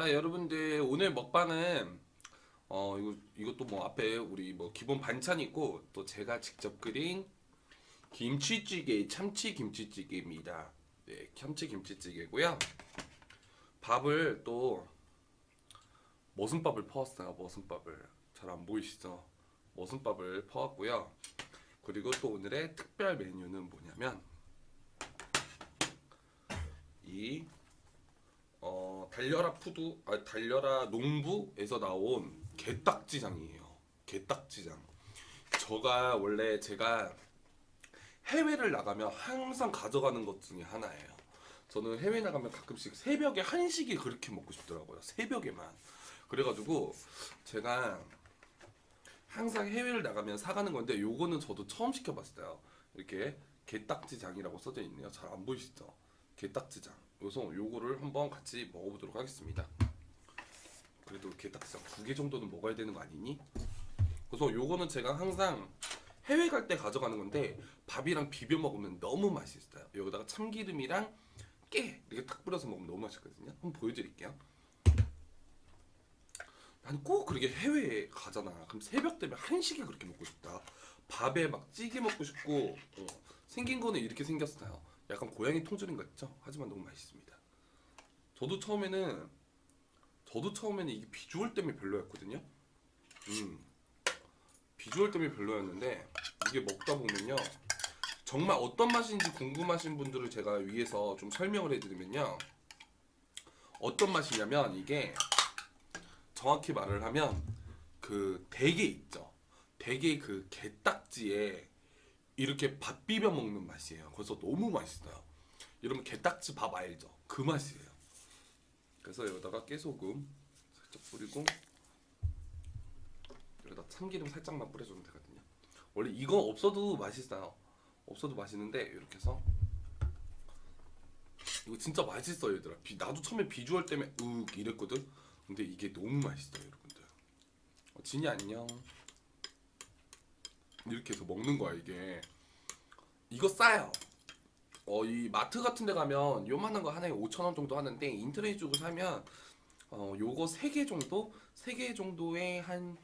자 여러분들 오늘 먹방은 어 이거 이것도 뭐 앞에 우리 뭐 기본 반찬 있고 또 제가 직접 끓인 김치찌개 참치 김치찌개입니다. 네 참치 김치찌개고요. 밥을 또 머슴밥을 퍼왔어요. 머슴밥을 잘 안 보이시죠? 머슴밥을 퍼왔고요. 그리고 또 오늘의 특별 메뉴는 뭐냐면 이 어, 달려라 푸드, 아, 달려라 농부에서 나온 게딱지장이에요. 게딱지장. 저가 원래 제가 해외를 나가면 항상 가져가는 것 중에 하나예요. 저는 해외 나가면 가끔씩 새벽에 한식이 그렇게 먹고 싶더라고요. 새벽에만. 그래가지고 제가 항상 해외를 나가면 사가는 건데 요거는 저도 처음 시켜봤어요. 이렇게 게딱지장이라고 써져 있네요. 잘 안 보이시죠? 게딱지장. 그래서 요거를 한번 같이 먹어보도록 하겠습니다. 그래도 게딱지장 두개 정도는 먹어야 되는 거 아니니? 그래서 요거는 제가 항상 해외 갈 때 가져가는 건데 밥이랑 비벼 먹으면 너무 맛있어요. 여기다가 참기름이랑 깨 이렇게 탁 뿌려서 먹으면 너무 맛있거든요. 한번 보여드릴게요. 난 꼭 그렇게 해외에 가잖아. 그럼 새벽 되면 한식이 그렇게 먹고 싶다. 밥에 막 찌개 먹고 싶고 어, 생긴 거는 이렇게 생겼어요. 약간 고양이 통조림 같죠? 하지만 너무 맛있습니다. 저도 처음에는 저도 처음에는 이게 비주얼 때문에 별로였거든요. 음. 비주얼 때문에 별로였는데 이게 먹다 보면요. 정말 어떤 맛인지 궁금하신 분들을 제가 위해서 좀 설명을 해드리면요. 어떤 맛이냐면 이게 정확히 말을 하면 그 대게 있죠. 대게 그 게딱지에 이렇게 밥 비벼 먹는 맛이에요. 그래서 너무 맛있어요. 여러분 게딱지 밥 알죠? 그 맛이에요. 그래서 여기다가 깨소금 살짝 뿌리고 여기다 참기름 살짝만 뿌려주면 되거든요. 원래 이거 없어도 맛있어요. 없어도 맛있는데 이렇게 해서 이거 진짜 맛있어요, 얘들아. 비, 나도 처음에 비주얼 때문에 윽 이랬거든. 근데 이게 너무 맛있어요, 여러분들. 어, 진이 안녕. 이렇게 해서 먹는 거야 이게. 이거 싸요. 어, 이 마트 같은 데 가면 요만한 거 하나에 5,000원 정도 하는데 인터넷 쪽으로 사면 어, 요거 3개 정도? 3개 정도에 한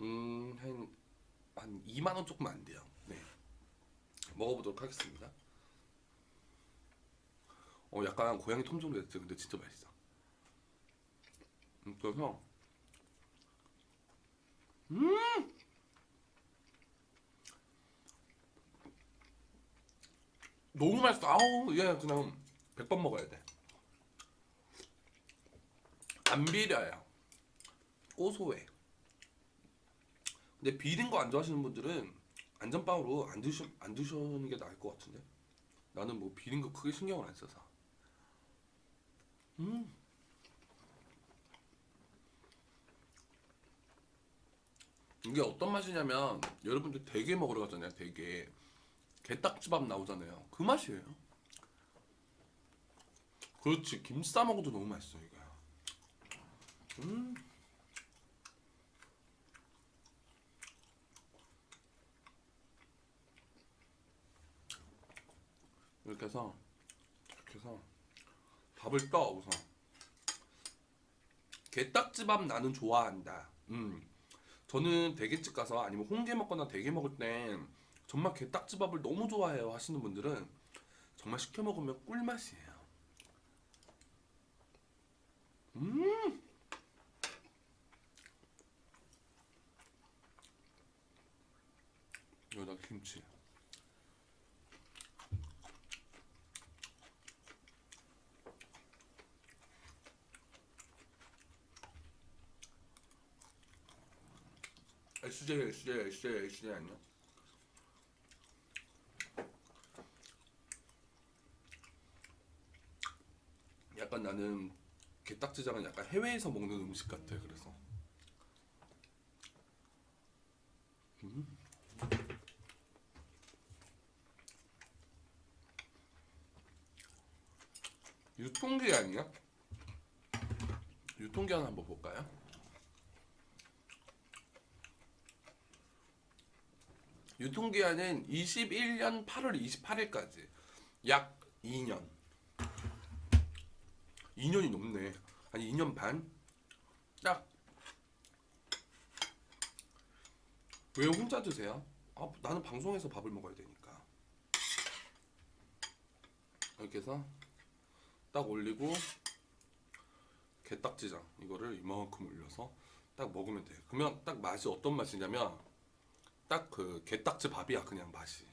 음, 한, 한 2만 원 조금 안 돼요. 네. 먹어보도록 하겠습니다. 어, 약간 고양이 톰종류 같죠? 근데 진짜 맛있어. 음, 그래서 너무 맛있어. 아우, 얘 그냥 100번 먹어야 돼. 안 비려요. 고소해. 근데 비린 거 안 좋아하시는 분들은 안전빵으로 안 드시 안 드시는 게 나을 것 같은데. 나는 뭐 비린 거 크게 신경을 안 써서. 음. 이게 어떤 맛이냐면 여러분들 대게 먹으러 가잖아요. 대게. 게딱지밥 나오잖아요. 그 맛이에요. 그렇지. 김치 싸 먹어도 너무 맛있어 이거. 음. 이렇게 해서 이렇게 해서 밥을 떠 우선. 게딱지밥 나는 좋아한다. 음. 저는 대게집 가서 아니면 홍게 먹거나 대게 먹을 때 정말 게딱지밥을 너무 좋아해요 하시는 분들은 정말 시켜 먹으면 꿀맛이에요. 음. 여기다 김치. SJ, SJ, SJ, SJ 아니야? 약간 나는 게딱지장은 약간 해외에서 먹는 음식 같아 그래서 음. 유통기한이야? 유통기한 한번 볼까요? 유통기한은 21년 8월 28일까지 약 2년 2년이 넘네. 아니 2년 반? 딱 왜 혼자 드세요? 아, 나는 방송에서 밥을 먹어야 되니까. 이렇게 해서 딱 올리고 게딱지장 이거를 이만큼 올려서 딱 먹으면 돼. 그러면 딱 맛이 어떤 맛이냐면 딱 그 게딱지 밥이야 그냥 맛이.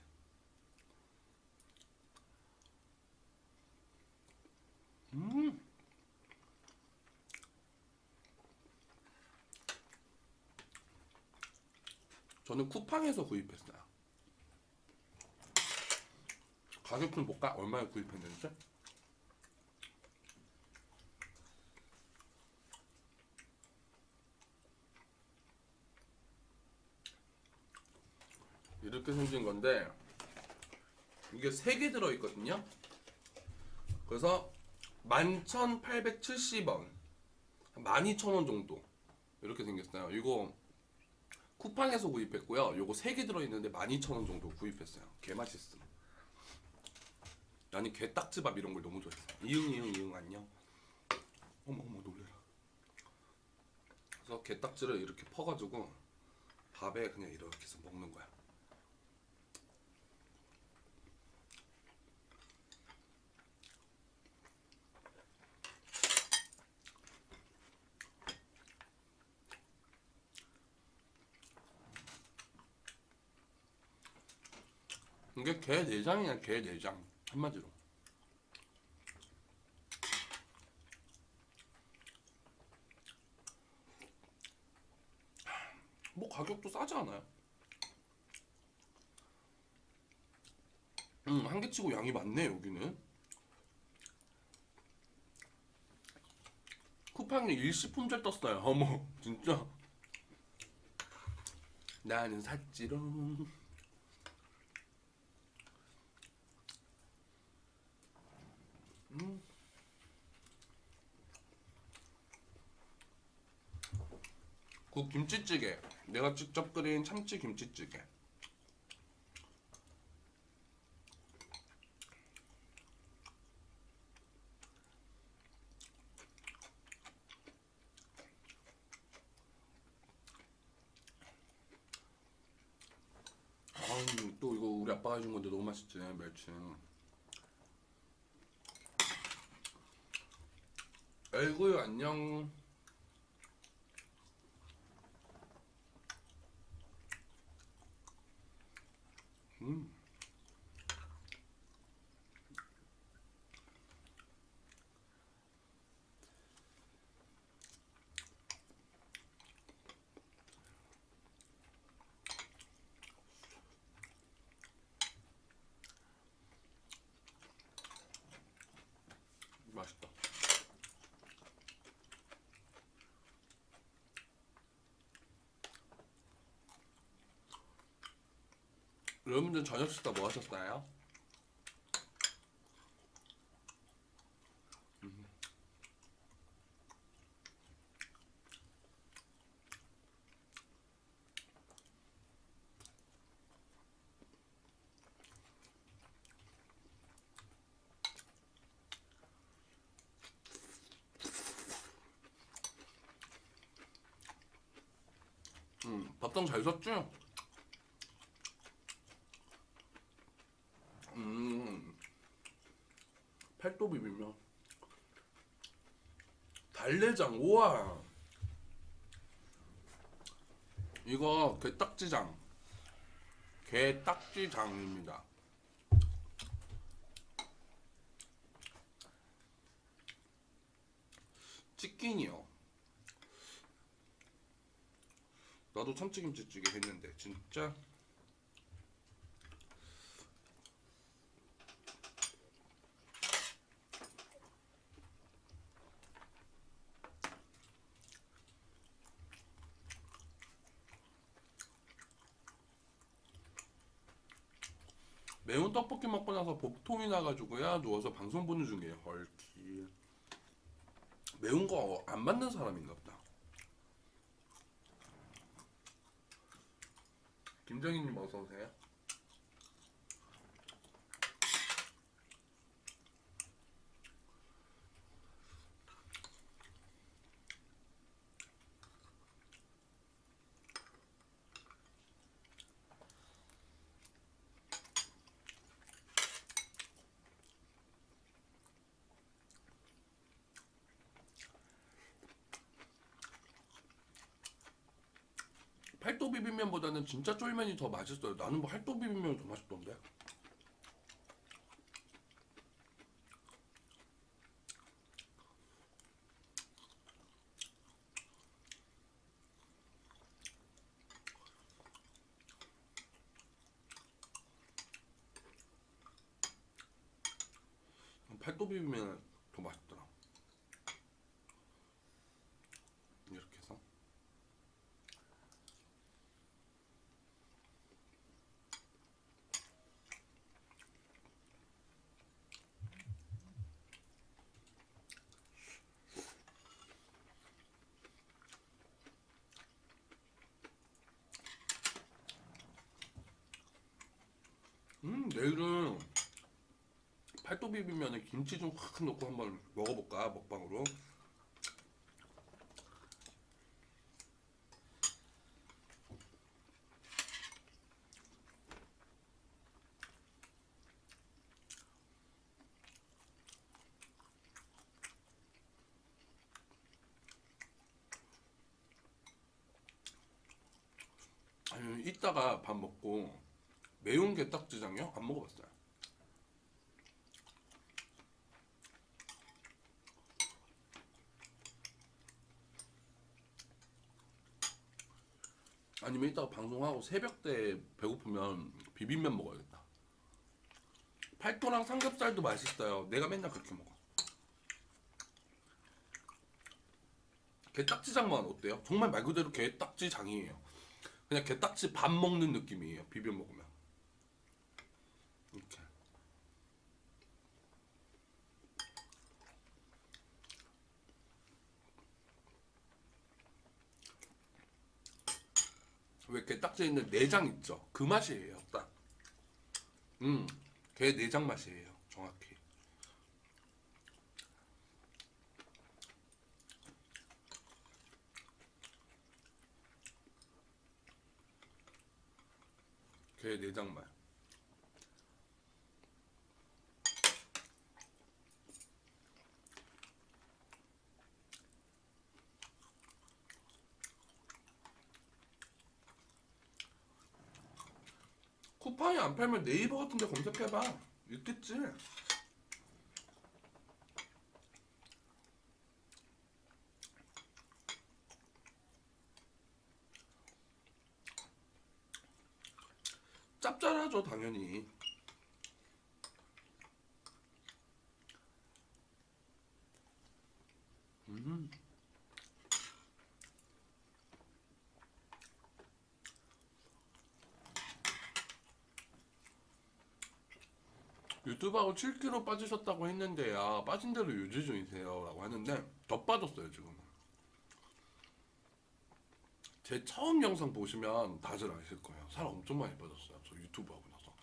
음. 저는 쿠팡에서 구입했어요. 가격 좀 볼까? 얼마에 구입했는지? 이렇게 생긴 건데 이게 3개 들어있거든요. 그래서 11,870원 12,000원 정도 이렇게 생겼어요. 이거 쿠팡에서 구입했고요. 요거 3개 들어있는데 12,000원 정도 구입했어요. 개 맛있음. 나는 게딱지밥 이런 걸 너무 좋아했어. 이응 이응 이응 안녕. 어머 어머 놀래라. 그래서 게딱지를 이렇게 퍼가지고 밥에 그냥 이렇게 해서 먹는 거야. 이게 게 내장이야 게 내장 한마디로. 뭐 가격도 싸지 않아요? 음, 한개 치고 양이 많네 여기는. 쿠팡에 일시품절 떴어요. 어머, 진짜. 나는 샀지롱. 음. 그 김치찌개. 내가 직접 끓인 참치 김치찌개. 아, 또 이거 우리 아빠가 해준 건데 너무 맛있지 멸치. 아이고요 안녕. 음. 맛있다. 여러분들 저녁 식사 뭐 하셨어요? 음. 음, 밥상 잘 샀지? 음, 팔도 비빔면. 달래장, 우와. 이거 게딱지장. 게딱지장입니다. 치킨이요. 나도 참치김치찌개 했는데 진짜 매운 떡볶이 먹고 나서 복통이 나가지고야 누워서 방송 보는 중이에요. 헐키 매운 거 안 맞는 사람인가 보다. 김정희님 어서 오세요. 팔도 비빔면보다는 진짜 쫄면이 더 맛있어요. 나는 뭐 팔도 비빔면이 더 맛있던데. 팔도 비빔면 더 맛있더라. 이렇게 해서. 음 내일은 팔도 비빔면에 김치 좀 확 넣고 한번 먹어볼까 먹방으로. 아니 이따가 밥 먹고 매운 게딱지장이요? 안 먹어봤어요. 아니면 이따가 방송하고 새벽 때 배고프면 비빔면 먹어야겠다. 팔도랑 삼겹살도 맛있어요. 내가 맨날 그렇게 먹어. 게딱지장만 어때요? 정말 말 그대로 게딱지장이에요. 그냥 게딱지 밥 먹는 느낌이에요. 비벼 먹으면. 이렇게. 왜 게딱지에 있는 내장 있죠? 그 맛이에요, 딱. 음, 게 내장 맛이에요, 정확히. 게 내장 맛. 쿠팡이 안 팔면 네이버 같은 데 검색해봐. 있겠지. 짭짤하죠, 당연히. 음. 유튜브하고 7kg 빠지셨다고 했는데 야 빠진 대로 유지 중이세요 라고 하는데 더 빠졌어요 지금 제 처음 영상 보시면 다들 아실 거예요. 살 엄청 많이 빠졌어요 저 유튜브 하고 나서.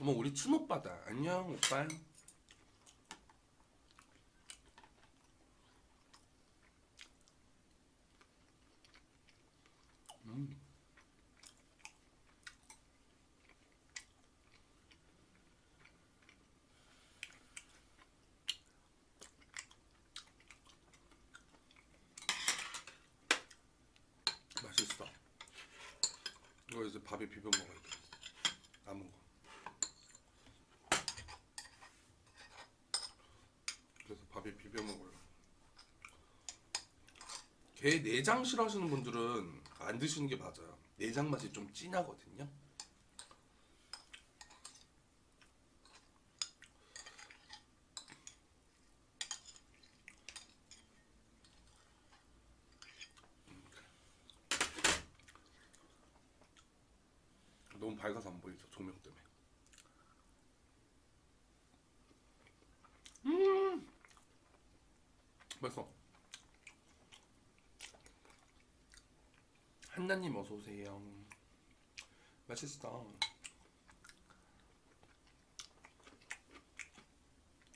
어머 우리 춘오빠다. 안녕 오빠 음. 맛있어. 이거 이제 밥에 비벼 먹어야 돼. 남은 거. 그래서 밥에 비벼 먹어요. 게 내장 싫어하시는 분들은 안 드시는 게 맞아요. 내장 맛이 좀 진하거든요. 너무 밝아서 안 보이죠 조명 때문에. 음, 맛있어. 한나님 어서 오세요. 맛있어.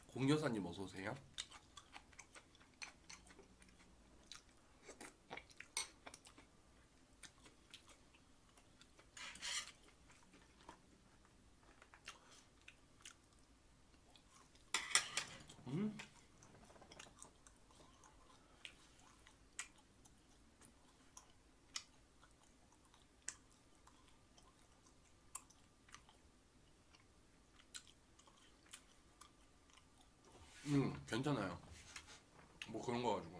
공여사님 어서 오세요. 음 괜찮아요. 뭐 그런 거 가지고.